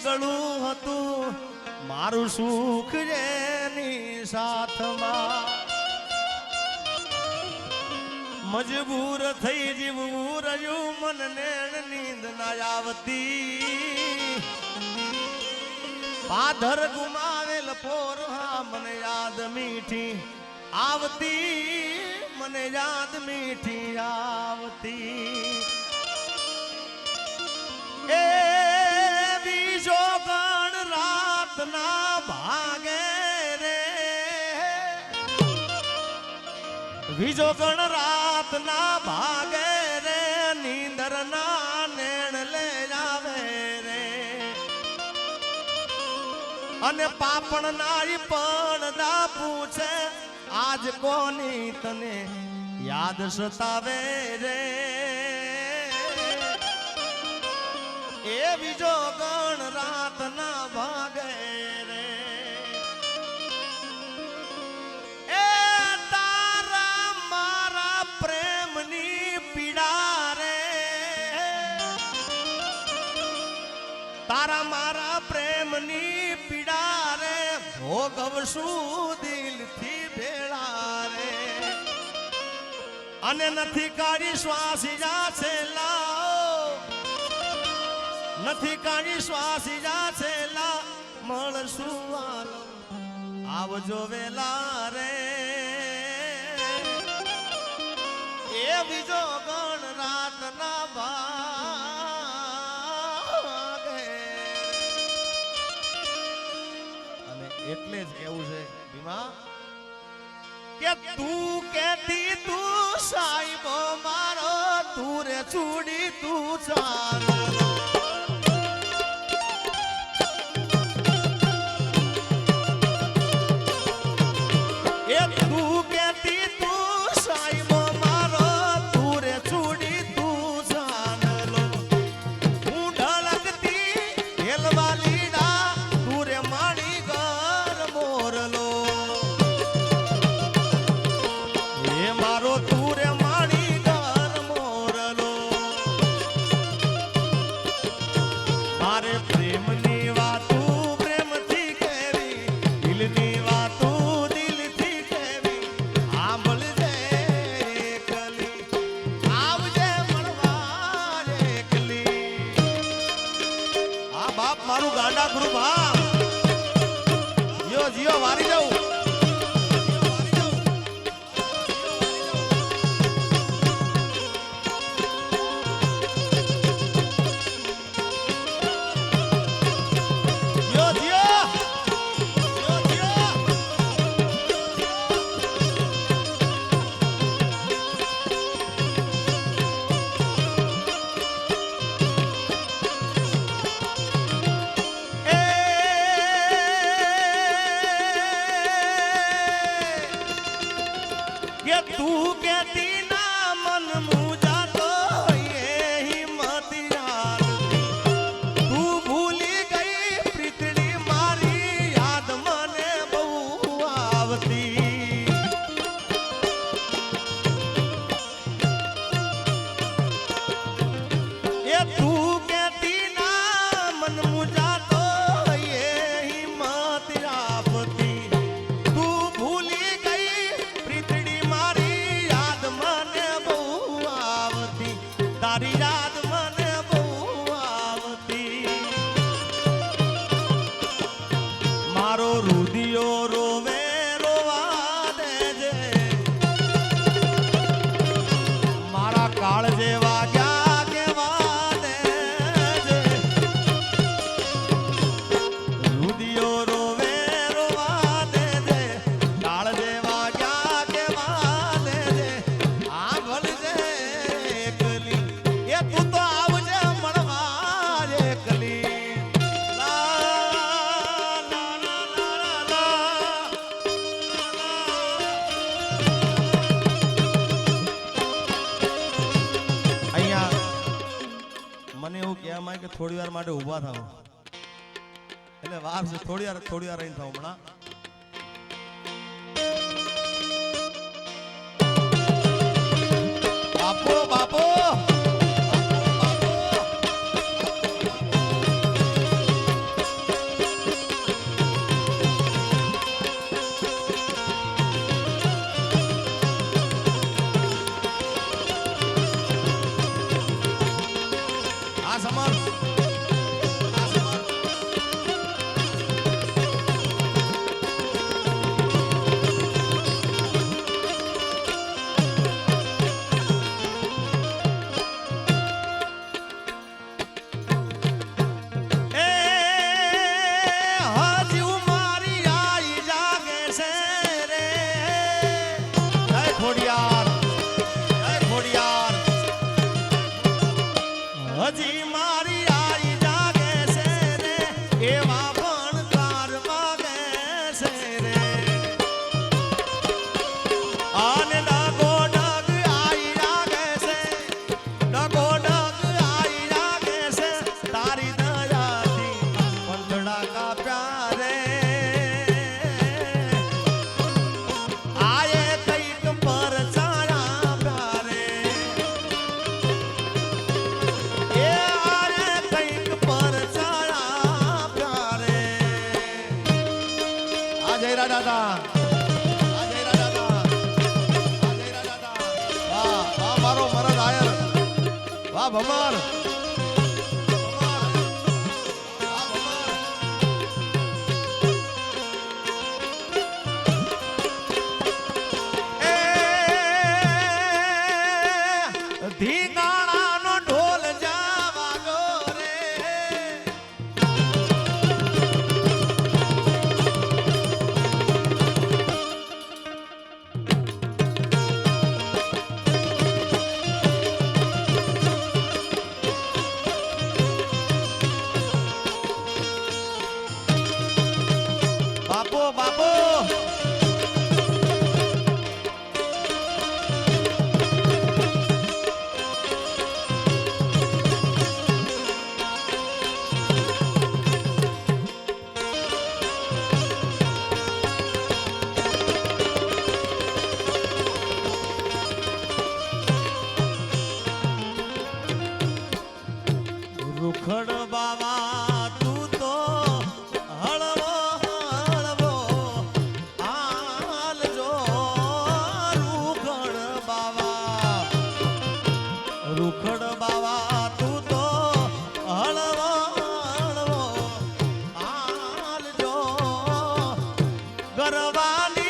સગળું હતું. મારું સુખ જેની સાથમાં. મજબૂર થઈ જીવવું રહ્યું મન નેણ નીંદ ના આવતી. પાધર ગુમાવેલ પોર, હા, મને યાદ મીઠી આવતી. મને યાદ મીઠી આવતી. બીજો ગણ રાતના ભાગે રે, નીંદર ના નેણ લે આવે રે. અને પાપણ નારી પણ દા પૂછે, આજ કોની તને યાદ સતાવે રે? એ બીજો ગણ રાત ના ભાગે ભોગવશું દિલથી ભેળા રે અને નથી કાઢી શ્વાસ જાશે લાઓ નથી કાઢી શ્વાસ જાશે લા મળશું આવજો વેલા રે. એટલે જ કેવું છે. ભીમા? કે તું કેતી તું સાહેબો મારો, તું રે છોડી તું ચાલ માટે ઊભા થાવ એટલે વાર છે થોડી વાર થોડી વાર રહીને થાવ હમણાં બાપો, બાપો. I'm a Mamãe. બાવા તું તો હળવો હળવો હાલજો રૂખડ બાવા રૂખડ બાવા તું તો હળવો ગરવાની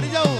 বাড়ি যাও